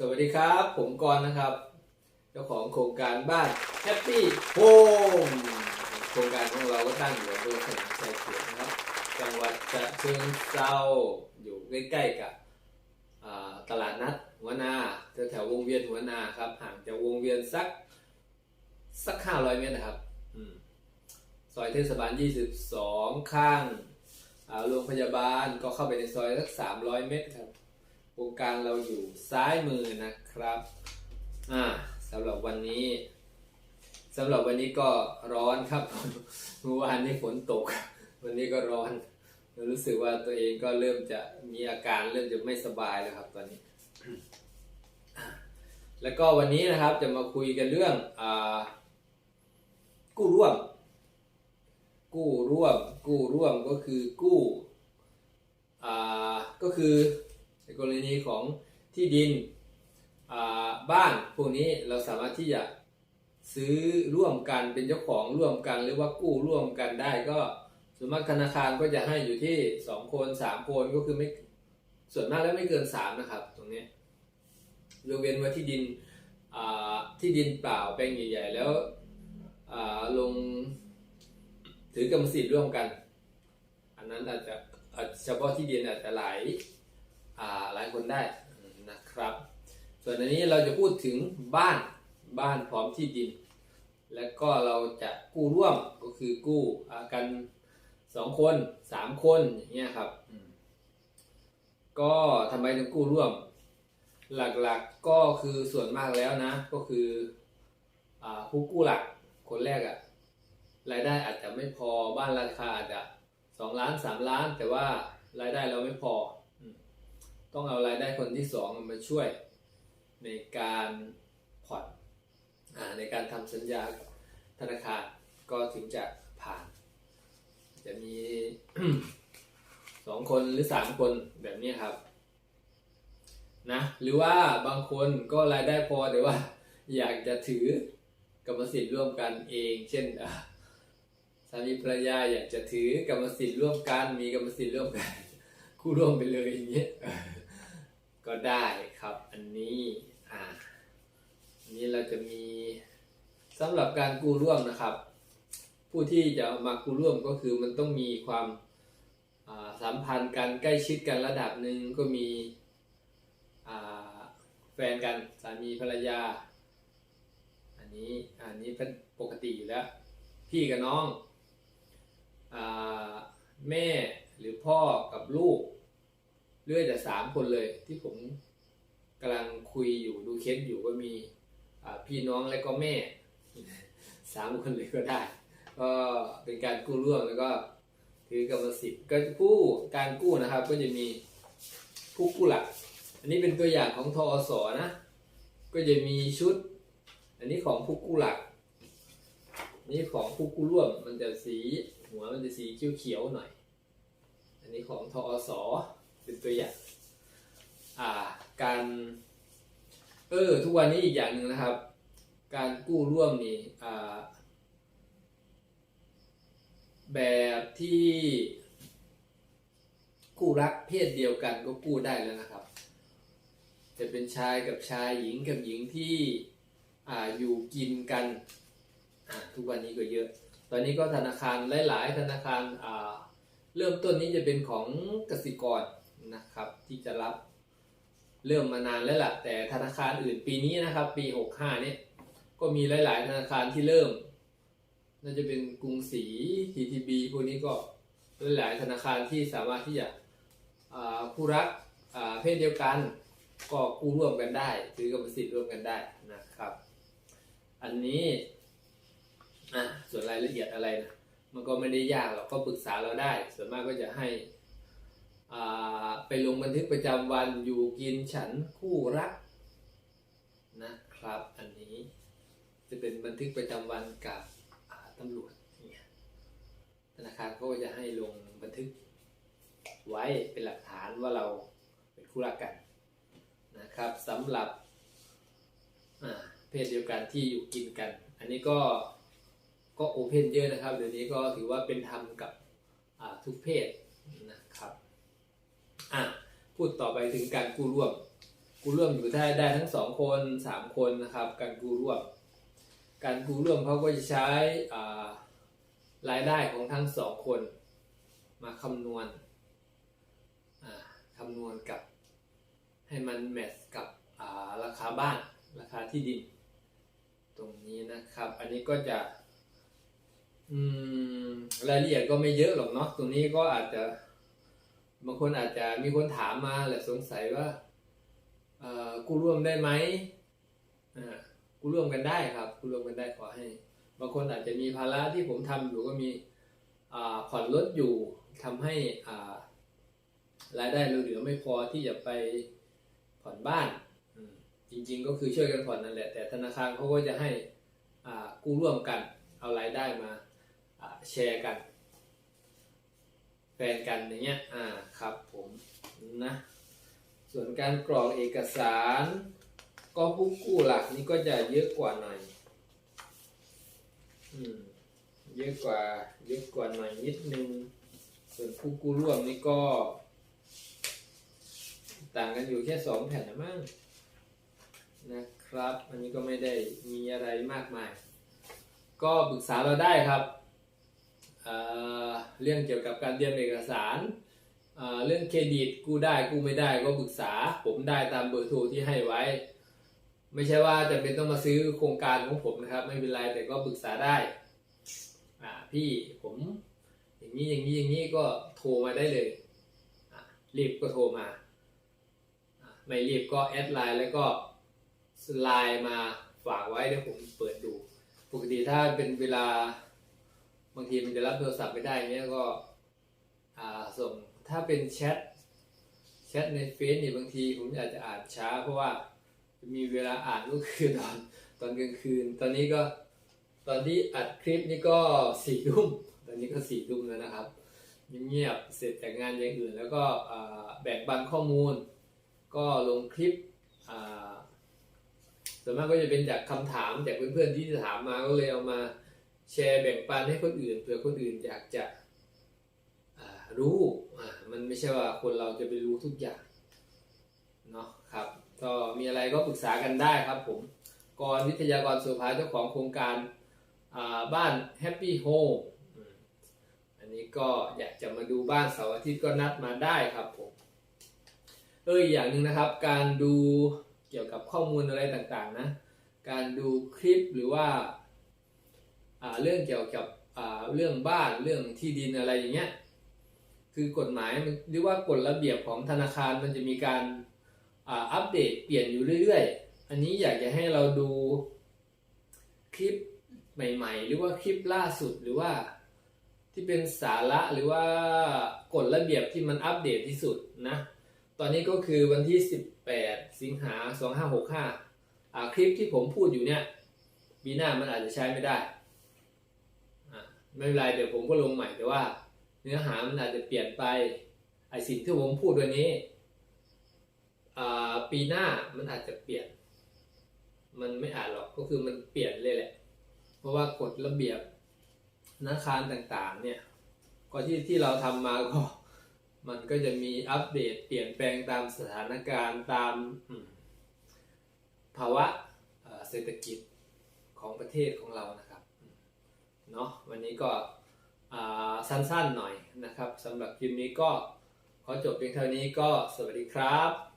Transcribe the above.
สวัสดีครับ ผมกรณ์นะครับ เจ้าของโครงการบ้านแฮปปี้โฮมโครงการของเราก็ตั้งอยู่อำเภอขนามชัยเขียวนะครับ จังหวัดฉะเชิงเทราอยู่ใกล้ๆกับตลาดนัดหัวนาแถววงเวียนหัวนาครับ ห่างจากวงเวียนสักสักห้าร้อยเมตรนะครับอซอยเทศบาล 22 ข้างอ่าโรงพยาบาลก็เข้าไปในซอยสัก300 เมตรครับ โครงการเราอยู่ซ้ายมือนะครับอ่าสำหรับวันนี้สำหรับวันนี้ก็ร้อนครับเมื่อวานนี้ฝนตก วันนี้ก็ร้อน รู้สึกว่าตัวเองก็เริ่มจะมีอาการเริ่มจะไม่สบายแล้วครับตอนนี้ แล้วก็วันนี้นะครับจะมาคุยกันเรื่องอกู้ร่วม กู้ร่วม กู้ร่วมก็คือกู้อ่าก็คือ ในกรณีของที่ดินบ้านพวกนี้เราสามารถที่จะซื้อร่วมกันเป็นเจ้าของร่วมกันหรือว่ากู้ร่วมกันได้ ก็ส่วนมากธนาคารก็จะให้อยู่ที่สองคนสามคนก็คือไม่ส่วนมากแล้วไม่เกินสามนะครับ ตรงนี้ยกเว้นว่าที่ดินที่ดินเปล่าแปลงใหญ่ ๆ แล้วลงถือกรรมสิทธิ์ร่วมกัน อันนั้นอาจจะเฉพาะที่ดินอาจจะหลาย หลายคนได้นะครับ ส่วนอันนี้เราจะพูดถึงบ้านบ้านพร้อมที่ดิน แล้วก็เราจะกู้ร่วมก็คือกู้กันสองคนสามคนอย่างเงี้ยครับ ก็ทำไมถึงกู้ร่วม หลักๆก็คือส่วนมากแล้วนะ ก็คืออผู้กู้หลักคนแรกอะรายได้อาจจะไม่พอบ้านราคาอาจจะสองล้านสามล้าน แต่ว่ารายได้เราไม่พอ ต้องเอารายได้คนที่สองมาช่วยในการผ่อนอในการทำสัญญาธนาคารก็ถึงจะผ่าน จะมีสองคนหรือสามคนแบบนี้ครับนะหรือว่าบางคนก็รายได้พอแต่ว่า อยากจะถือกรรมสิทธิ์ร่วมกันเอง เช่นสามีภรรยาอยากจะถือกรรมสิทธิ์ร่วมกัน มีกรรมสิทธิ์ร่วมกัน คู่ร่วมไปเลยอย่างเงี้ย ก็ได้ครับอันนี้อ่าอันนี้เราจะมีสำหรับการกู้ร่วมนะครับ ผู้ที่จะามากู้ร่วมก็คือมันต้องมีความาสัมพันธ์กันใกล้ชิดกันระดับหนึ่งก็มีแฟนกันสามีภรรยา อันนี้อันนี้เป็นปกติอยู่แล้ว พี่กับน้องอแม่หรือพ่อกับลูก เรื่อยแต่สามคนเลยที่ผมกำลังคุยอยู่ดูเคสอยู่ก็มีพี่น้องและก็แม่สามคนเลยก็ได้ ก็เป็นการกู้ร่วมแล้วก็ถือกรรมสิทธิ์ก็กู้การกู้นะครับ ก็จะมีผู้กู้หลัก อันนี้เป็นตัวอย่างของทอสนะ ก็จะมีชุด อันนี้ของผู้กู้หลักนี่ของผู้กู้ร่วมมันจะสีหัวมันจะสีเขียวๆหน่อย อันนี้ของทอส เป็นตัวอย่างอ่าการเออทุกวันนี้อีกอย่างหนึ่งนะครับ การกู้ร่วมนี่อ่าแบบที่คู่รักเพศเดียวกันก็กู้ได้แล้วนะครับ จะเป็นชายกับชายหญิงกับหญิงที่อ่าอยู่กินกันทุกวันนี้ก็เยอะ ตอนนี้ก็ธนาคารหลาย ๆ ธนาคารอ่าเริ่มต้นนี้จะเป็นของกสิกร นะครับ ที่จะรับเริ่มมานานแล้วล่ะแต่ธนาคารอื่นปีนี้นะครับ ปี 65เนี่ยก็มีหลาย ๆ ธนาคารที่เริ่ม น่าจะเป็นกรุงศรี TTB พวกนี้ก็หลาย ๆ ธนาคารที่สามารถที่จะอ่าคู่รักเพศเดียวกัน ก็กู้ร่วมกันได้ถือกรรมสิทธิ์ร่วมกันได้นะครับ อันนี้อะส่วนรายละเอียดอะไรนะมันก็ไม่ได้ยากหรอกก็ปรึกษาเราได้ ส่วนมากก็จะให้ ไปลงบันทึกประจำวันอยู่กินฉันคู่รักนะครับ อันนี้จะเป็นบันทึกประจำวันกับตำรวจเนี่ยธนาคารเขาก็จะให้ลงบันทึกไว้เป็นหลักฐานว่าเราเป็นคู่รักกันนะครับสำหรับเพศเดียวกันที่อยู่กินกัน อันนี้ก็ก็โอเพนเยอะนะครับเดี๋ยวนี้ก็ถือว่าเป็นธรรมกับทุกเพศ อะพูดต่อไปถึงการกู้ร่วม กู้ร่วมอยู่ได้ได้ทั้งสองคนสามคนนะครับ การกู้ร่วม การกู้ร่วมเขาก็จะใช้รายได้ของทั้งสองคนมาคำนวณคำนวณกับให้มันแมทกับาราคาบ้านราคาที่ดิน ตรงนี้นะครับ อันนี้ก็จะรายละเอียดก็ไม่เยอะหรอกเนาะตรงนี้ก็อาจจะ บางคนอาจจะมีคนถามมาแหละสงสัยว่ากู้ร่วมได้ไหมกู้ร่วมกันได้ครับกู้ร่วมกันได้ขอให้ บางคนอาจจะมีภาระที่ผมทำอยู่ก็มีผ่อนรถอยู่ทำให้รายได้เราเหลือไม่พอที่จะไปผ่อนบ้าน จริงๆก็คือช่วยกันผ่อนนั่นแหละ แต่ธนาคารเขาก็จะให้กู้ร่วมกันเอารายได้มาแชร์กัน แฟนกันอย่างเงี้ย อ่า ครับผมนะ ส่วนการกรอกเอกสาร ก็ผู้กู้หลักนี่ก็จะเยอะกว่าหน่อย อืม เยอะกว่า เยอะกว่าหน่อยนิดนึง ส่วนผู้กู้ร่วมนี่ก็ ต่างกันอยู่แค่สองแผ่นนะมั้งนะครับ อันนี้ก็ไม่ได้มีอะไรมากมาย ก็ปรึกษาเราได้ครับ เรื่องเกี่ยวกับการเตรียมเอกสาร เรื่องเครดิตกู้ได้กู้ไม่ได้ก็ปรึกษา ผมได้ตามเบอร์โทรที่ให้ไว้ ไม่ใช่ว่าจะเป็นต้องมาซื้อโครงการของผมนะครับ ไม่เป็นไรแต่ก็ปรึกษาได้พี่ผมอย่างนี้อย่างนี้อย่างนี้ก็โทรมาได้เลยรีบก็โทรมาอ่าไม่รีบก็แอดไลน์แล้วก็ไลน์มาฝากไว้เดี๋ยวผมเปิดดู ปกติถ้าเป็นเวลา บางทีมันจะรับโทรศัพท์ไม่ได้เนี้ยก็ส่งถ้าเป็นแชทแชทในเฟซนี่บางทีผมอาจจะอ่านช้า เพราะว่ามีเวลาอ่านก็คือตอนตอนกลางคืน ตอนนี้ก็ตอนที่อัดคลิปนี่ก็สี่ทุ่มตอนนี้ก็สี่ทุ่มแล้วนะครับเงียบเสร็จจากงานอย่างอื่น แล้วก็แบ่งปันข้อมูล ก็ลงคลิปส่วนมากก็จะเป็นจากคำถามจากเพื่อนๆที่ถามมาก็เลยเอามา แชร์แบ่งปันให้คนอื่นเผื่อคนอื่นอยากจะรู้มันไม่ใช่ว่าคนเราจะไปรู้ทุกอย่างเนาะครับก็มีอะไรก็ปรึกษากันได้ครับผมกรวิทยากรสุภาเจ้าของโครงการาบ้าน Happy Home อืมอันนี้ก็อยากจะมาดูบ้านเสาร์อาทิตย์ก็นัดมาได้ครับผมเอออย่างหนึ่งนะครับ การดูเกี่ยวกับข้อมูลอะไรต่างๆนะ การดูคลิปหรือว่า เรื่องเกี่ยวกับเรื่องบ้านเรื่องที่ดินอะไรอย่างเงี้ยคือกฎหมายหรือว่ากฎระเบียบของธนาคารมันจะมีการอัปเดตเปลี่ยนอยู่เรื่อยๆ อันนี้อยากจะให้เราดูคลิปใหม่ ๆ หรือว่าคลิปล่าสุดหรือว่าที่เป็นสาระหรือว่ากฎระเบียบที่มันอัปเดตที่สุดนะ ตอนนี้ก็คือวันที่ 18 สิงหา 2565อ่าคลิปที่ผมพูดอยู่เนี่ยปีหน้ามันอาจจะใช้ไม่ได้ ไม่เป็นไรเดี๋ยวผมก็ลงใหม่แต่ว่า เนื้อหามันอาจจะเปลี่ยนไปไอสิ่งที่ผมพูดวันนี้ปีหน้ามันอาจจะเปลี่ยน มันไม่อาจหรอกก็คือมันเปลี่ยนเลยแหละ เพราะว่ากฎระเบียบธนาคารต่างๆ เนี่ยก็ที่ที่เราทำมาก็ มันก็จะมีอัปเดตเปลี่ยนแปลงตามสถานการณ์ตามภาวะเศรษฐกิจของประเทศของเรานะ เนาะวันนี้ก็สั้นๆหน่อยนะครับสำหรับคลิปนี้ก็ขอจบเพียงเท่านี้ก็สวัสดีครับ